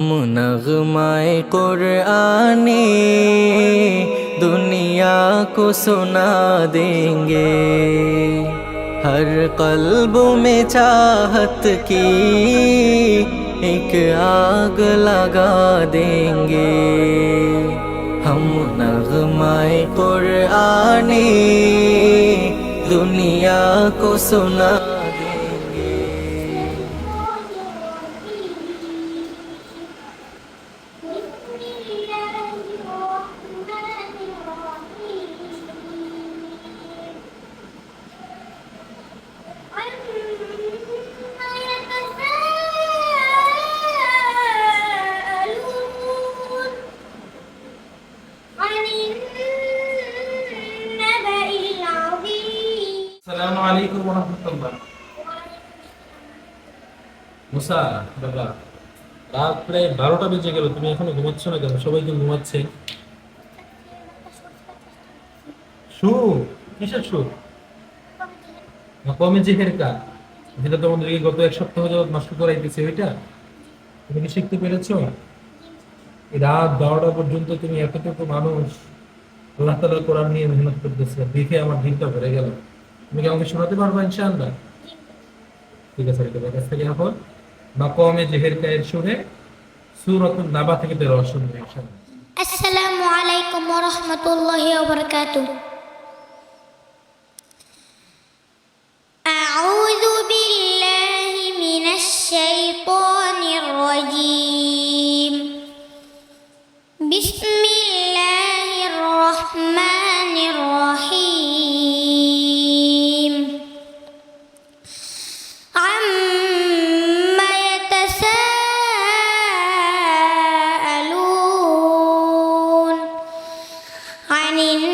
নগমায় কোরআনে দুনিয়া কো সুনা দেঙ্গে। হর কলব মে চাহত কি এক আগ লাগা দেঙ্গে। হম নগমায় কোরআনে দুনিয়া কো সুনা আলাইকুম ওয়া রাহমাতুল্লাহ মুসা, বাবা, রাত প্রায় বারোটা বেজে গেল, তুমি এখনও ঘুমাচ্ছ না কেন? ঘুমাচ্ছে? শু, কিসের শু? কমে জিহের কাজ যেটা তোমাদেরকে গত এক সপ্তাহ নষ্ট করাইতেছে, ওইটা? তুমি কি শিখতে পেরেছ? রাত বারোটা পর্যন্ত তুমি এতটুকু মানুষ, আল্লাহ তালা কোরআন নিয়ে মেহনত করতেছে, দেখে আমার দিনটা ভরে গেল। তুমি কি আমাকে শোনাতে পারব ইনশাআল্লাহ? ঠিক আছে, এটা ব্যাকাজ থেকে হল বা কমে জেহের কায়ের শুনে সুরতুল নাবা থেকে বেরো শুনবে ইনশাআল্লাহ। আসসালামু আলাইকুম ওয়া রাহমাতুল্লাহি ওয়া বারাকাতুহু। നിന്ന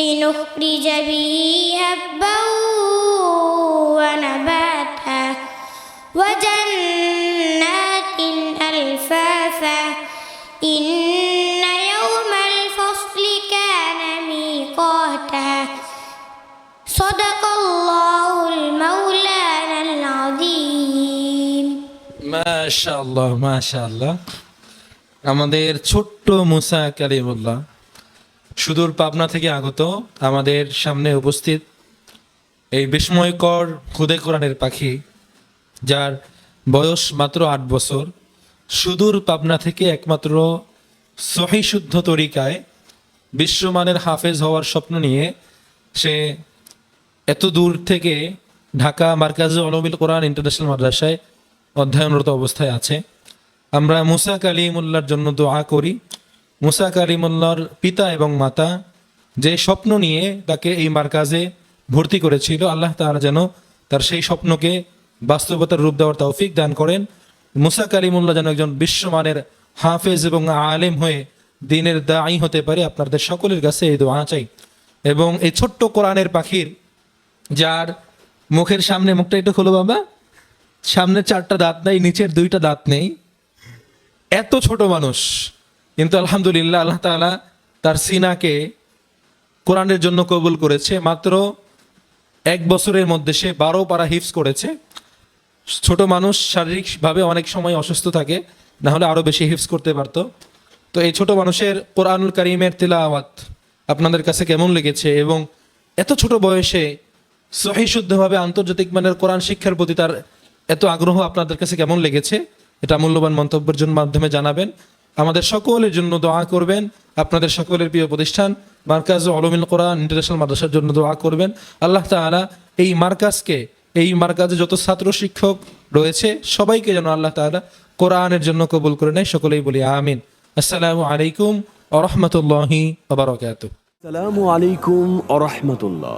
لنخرج به هبا ونباتا وجنات ألفافا إن يوم الفصل كان ميقاتا صدق الله المولانا العظيم মাশাআল্লাহ মাশাআল্লাহ আমাদের ছোট্ট মুসা কালিমুল্লাহ সুদূর পাবনা থেকে আগত আমাদের সামনে উপস্থিত এই বিস্ময়কর খুদে কোরআনের পাখি, যার বয়স মাত্র আট বছর, সুদূর পাবনা থেকে একমাত্র সহি শুদ্ধ তরিকায় বিশ্বমানের হাফেজ হওয়ার স্বপ্ন নিয়ে সে এত দূর থেকে ঢাকা মার্কাজে অলমিল কোরআন ইন্টারন্যাশনাল মাদ্রাসায় অধ্যয়নরত অবস্থায় আছে। আমরা মুসা কালিমুল্লার জন্য দোয়া করি। মুসা কালিমুল্লার পিতা এবং মাতা যে স্বপ্ন নিয়ে তাকে এই মার্কাজে ভর্তি করেছিল, আল্লাহ তাআলা যেন তার সেই স্বপ্নকে বাস্তবতার রূপ দেওয়ার তৌফিক দান করেন। মুসা কালিমুল্লাহ যেন একজন বিশ্বমানের হাফেজ এবং আলেম হয়ে দিনের দায়ী হতে পারে, আপনাদের সকলের কাছে এই দোয়া চাই। এবং এই ছোট্ট কোরআনের পাখির যার মুখের সামনে, মুখটা একটু খোলো বাবা, সামনে চারটা দাঁত নেই, নিচের দুইটা দাঁত নেই। এত ছোট মানুষ কিন্তু আলহামদুলিল্লাহ আল্লাহ তাআলা তার সিনাকে কোরআনের জন্য কবুল করেছে। মাত্র এক বছরের মধ্যে সে বারো পারা হিফস করেছে। ছোট মানুষ শারীরিকভাবে অনেক সময় অসুস্থ থাকে, না হলে আরও বেশি হিফজ করতে পারতো। তো এই ছোট মানুষের কোরআনুল করিমের তিলাওয়াত আপনাদের কাছে কেমন লেগেছে এবং এত ছোট বয়সে সহি শুদ্ধভাবে আন্তর্জাতিক মানের কোরআন শিক্ষার প্রতি তার এত আগ্রহ আপনাদের কাছে কেমন লেগেছে? এটা মূল্যবান মন্তব্যের জন্য মাধ্যমে জানাবেন। আমাদের সকলের জন্য দোয়া করবেন। আপনাদের সকলের প্রিয় প্রতিষ্ঠান, মার্কাজ অলমিন কোরআন ইন্টারন্যাশনাল মাদ্রাসার জন্য দোয়া করবেন। আল্লাহ তাআলা এই মার্কাজকে, এই মার্কাজে যত ছাত্র, শিক্ষক রয়েছে, সবাইকে যেন আল্লাহ তাআলা কোরআনের জন্য কবুল করে নেয়। সকলেই বলি আমিন। আসসালামু আলাইকুম আ আবরকাত আসসালামু আলাইকুম আরহামতুল্লাহ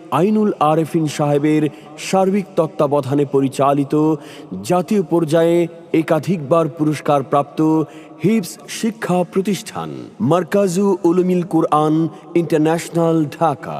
আইনুল আরেফিন সাহেবের সার্বিক তত্ত্বাবধানে পরিচালিত জাতীয় পর্যায়ে একাধিকবার পুরস্কার প্রাপ্ত হিপস শিক্ষা প্রতিষ্ঠান, মার্কাজু উলুমিল কুরআন ইন্টারন্যাশনাল ঢাকা।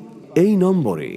এই নম্বরে